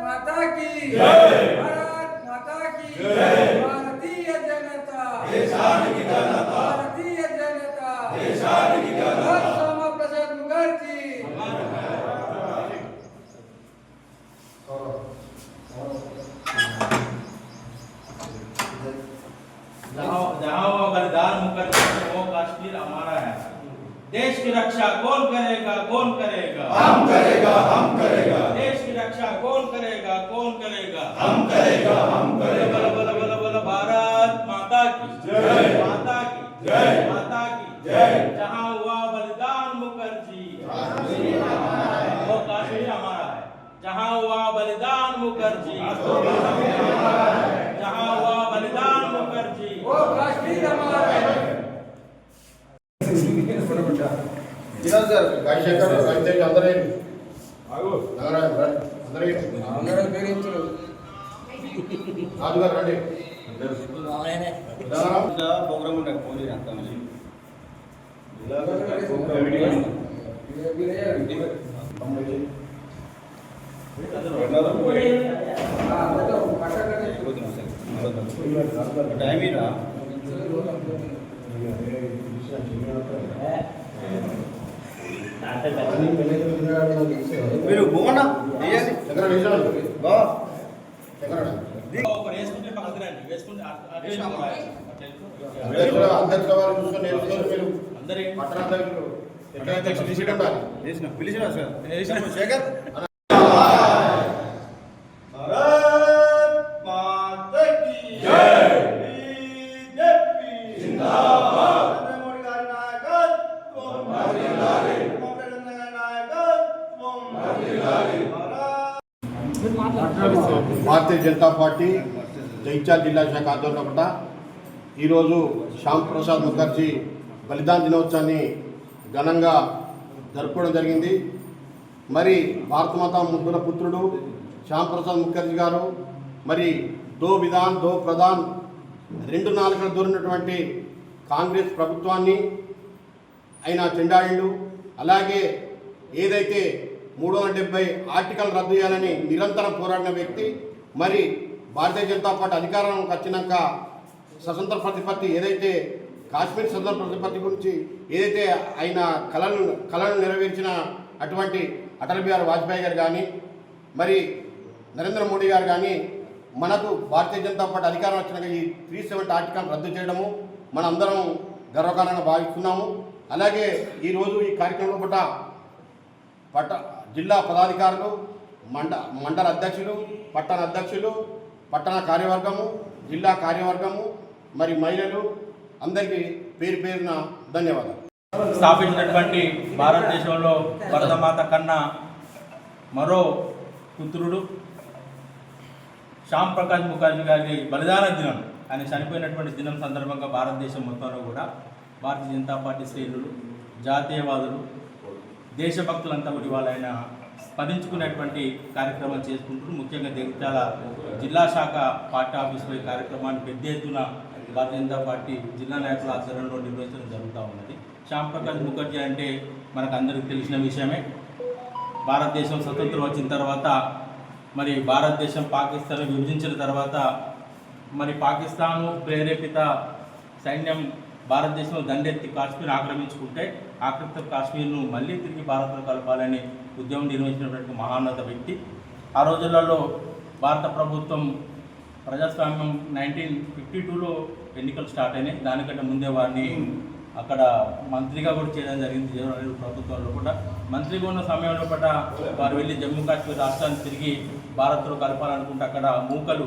माता की। भारत माता की। भारतीय जनता। भारतीय जनता। श्यामा प्रसाद मुखर्जी जहाँ वो बलिदान मुकर वो कश्मीर हमारा है। देश की रक्षा कौन करेगा कौन करेगा? हम करेगा हम करेगा। देश की रक्षा कौन करेगा कौन करेगा? हम करेगा हम करेगा। बल बल बल बल भारत माता की। जय। माता की। जय। माता की। जय। जहाँ हुआ बलिदान मुखर्जी। वो काश्मीर हमारा है। जहाँ हुआ बलिदान मुखर्जी। వినోద్ సార్ రాజశేఖర్ రవితేజ్ అందరూ నారాయణ రండి. అందరూ రాజు గారు రండి విధానం. ప్రోగ్రామ్ ఉండే ఫోన్ చేస్తాను టైం ఇరా మీరు పోనా? శంకర నిలిచాడు. బా. శంకర రా. వేసుకుంటే పక్కన రండి. వేసుకుంటే అధ్యక్షుల అధ్యక్షుల వారు చూసుకొని నేర్చుకొని మీరు అందరి. పిలిచిన సార్. శేఖర్ భారత్ భారతీయ జనతా పార్టీ జైత్యాల జిల్లా శాఖ ఆధ్వర్యంలో కూడా ఈరోజు శ్యామ్ ప్రసాద్ ముఖర్జీ బలిదాన దినోత్సవాన్ని ఘనంగా జరుపుకోవడం జరిగింది. మరి భారతమాత ముగ్గుల పుత్రుడు శ్యామ్ ప్రసాద్ ముఖర్జీ గారు మరి దో విధాన్ దో ప్రధాన్ రెండు నాలుగు దూరినటువంటి కాంగ్రెస్ ప్రభుత్వాన్ని ఆయన చెండాయిండు అలాగే ఏదైతే మూడు వందల డెబ్బై ఆర్టికల్ రద్దు చేయాలని నిరంతరం పోరాడిన వ్యక్తి మరి భారతీయ జనతా పార్టీ అధికారంలోకి వచ్చినాక స్వతంత్ర ప్రతిపత్తి ఏదైతే కాశ్మీర్ స్వతంత్ర ప్రతిపత్తి గురించి ఏదైతే ఆయన కళను కళను నెరవేర్చిన అటువంటి అటల్ బిహారీ వాజ్పేయి గారు కానీ మరి నరేంద్ర మోడీ గారు కానీ మనకు భారతీయ జనతా పార్టీ అధికారం వచ్చినాక ఈ త్రీ సెవెంటీ ఆర్టికల్ రద్దు చేయడము మనందరం గర్వకారణంగా భావిస్తున్నాము. అలాగే ఈరోజు ఈ కార్యక్రమంలో పూట పట్ట జిల్లా పదాధికారులు మండ మండల అధ్యక్షులు పట్టణ అధ్యక్షులు పట్టణ కార్యవర్గము జిల్లా కార్యవర్గము మరి మహిళలు అందరికీ పేరు పేరున ధన్యవాదాలు. స్థాపించినటువంటి భారతదేశంలో భరతమాత కన్నా మరో పుత్రుడు శ్యామ్ ప్రకాష్ ముఖర్జీ గారి బలిదాన దినం ఆయన చనిపోయినటువంటి దినం సందర్భంగా భారతదేశం మొత్తంలో కూడా భారతీయ జనతా పార్టీ శ్రేణులు జాతీయవాదులు దేశభక్తులంతా కూడా ఇవాళ ఆయన స్మరించుకునేటువంటి కార్యక్రమం చేసుకుంటూ ముఖ్యంగా జగిత్యాల జిల్లా శాఖ పార్టీ ఆఫీసులో ఈ కార్యక్రమాన్ని పెద్ద ఎత్తున భారతీయ జనతా పార్టీ జిల్లా నాయకుల ఆధ్వర్యంలో నిర్వహించడం జరుగుతూ ఉన్నది. శ్యామ్ ప్రకాష్ ముఖర్జీ అంటే మనకు అందరికీ తెలిసిన విషయమే. భారతదేశం స్వతంత్రం వచ్చిన తర్వాత మరి భారతదేశం పాకిస్తాన్ విభజించిన తర్వాత మరి పాకిస్తాను ప్రేరేపిత సైన్యం భారతదేశంలో దండెత్తి కాశ్మీర్ ఆక్రమించుకుంటే ఆక్రమిత కాశ్మీర్ను మళ్ళీ తిరిగి భారత్లో కలపాలని ఉద్యమం నిర్వహించినటువంటి మహాన్నత వ్యక్తి. ఆ రోజులలో భారత ప్రభుత్వం ప్రజాస్వామ్యం నైన్టీన్ ఫిఫ్టీ టూలో ఎన్నికలు స్టార్ట్ అయినాయి. దానికంటే ముందే వారిని అక్కడ మంత్రిగా కూడా చేయడం జరిగింది. జవహర్లాల్ నెహ్రూ ప్రభుత్వంలో కూడా. మంత్రిగా ఉన్న సమయంలో కూడా వారు వెళ్ళి జమ్మూ కాశ్మీర్ రాష్ట్రాన్ని తిరిగి భారత్లో కలపాలనుకుంటే అక్కడ మూకలు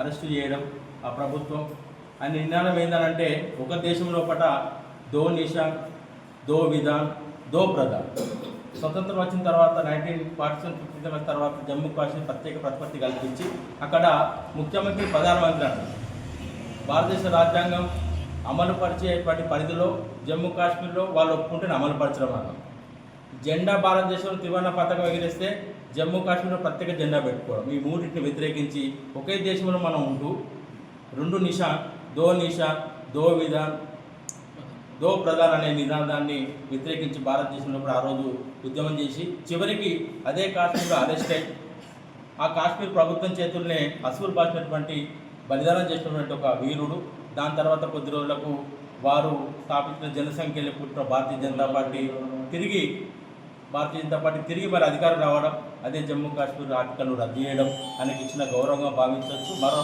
అరెస్టు చేయడం ఆ ప్రభుత్వం ఆయన నిర్ణయం ఏంటంటే ఒక దేశం లోపల దో నిషాన్ దో విధాన్ దో ప్రధాన్. స్వతంత్రం వచ్చిన తర్వాత nineteen forty seven fifty seven తర్వాత జమ్మూ కాశ్మీర్ ప్రత్యేక ప్రతిపత్తి కల్పించి అక్కడ ముఖ్యమంత్రి ప్రధానమంత్రి అంటారు భారతదేశ రాజ్యాంగం అమలు పరిచేటువంటి పరిధిలో జమ్మూ కాశ్మీర్లో వాళ్ళు ఒప్పుకుంటే అమలు పరచడం అన్నాం జెండా భారతదేశంలో త్రివర్ణ పథకం ఎగిరేస్తే జమ్మూ కాశ్మీర్లో ప్రత్యేక జెండా పెట్టుకోవడం. ఈ మూడింటిని వ్యతిరేకించి ఒకే దేశంలో మనం ఉంటూ రెండు నిషాన్ దో నిషాన్ దో విధాన్ దో ప్రధాన్ అనే నినాదాన్ని వ్యతిరేకించి భారతదేశంలో కూడా ఆ రోజు ఉద్యమం చేసి చివరికి అదే కాశ్మీర్లో అరెస్ట్ అయి ఆ కాశ్మీర్ ప్రభుత్వం చేతుల్నే అసూల్ బాసినటువంటి బలిదానం చేసినటువంటి ఒక వీరుడు. దాని తర్వాత కొద్ది రోజులకు వారు స్థాపించిన జనసంఖ్యలో పుట్టిన భారతీయ జనతా పార్టీ తిరిగి భారతీయ జనతా పార్టీ తిరిగి మరి అధికారం రావడం అదే జమ్మూ కాశ్మీర్ ఆర్టికల్ రద్దు చేయడం ఆయనకి ఇచ్చిన గౌరవంగా భావించవచ్చు. మరో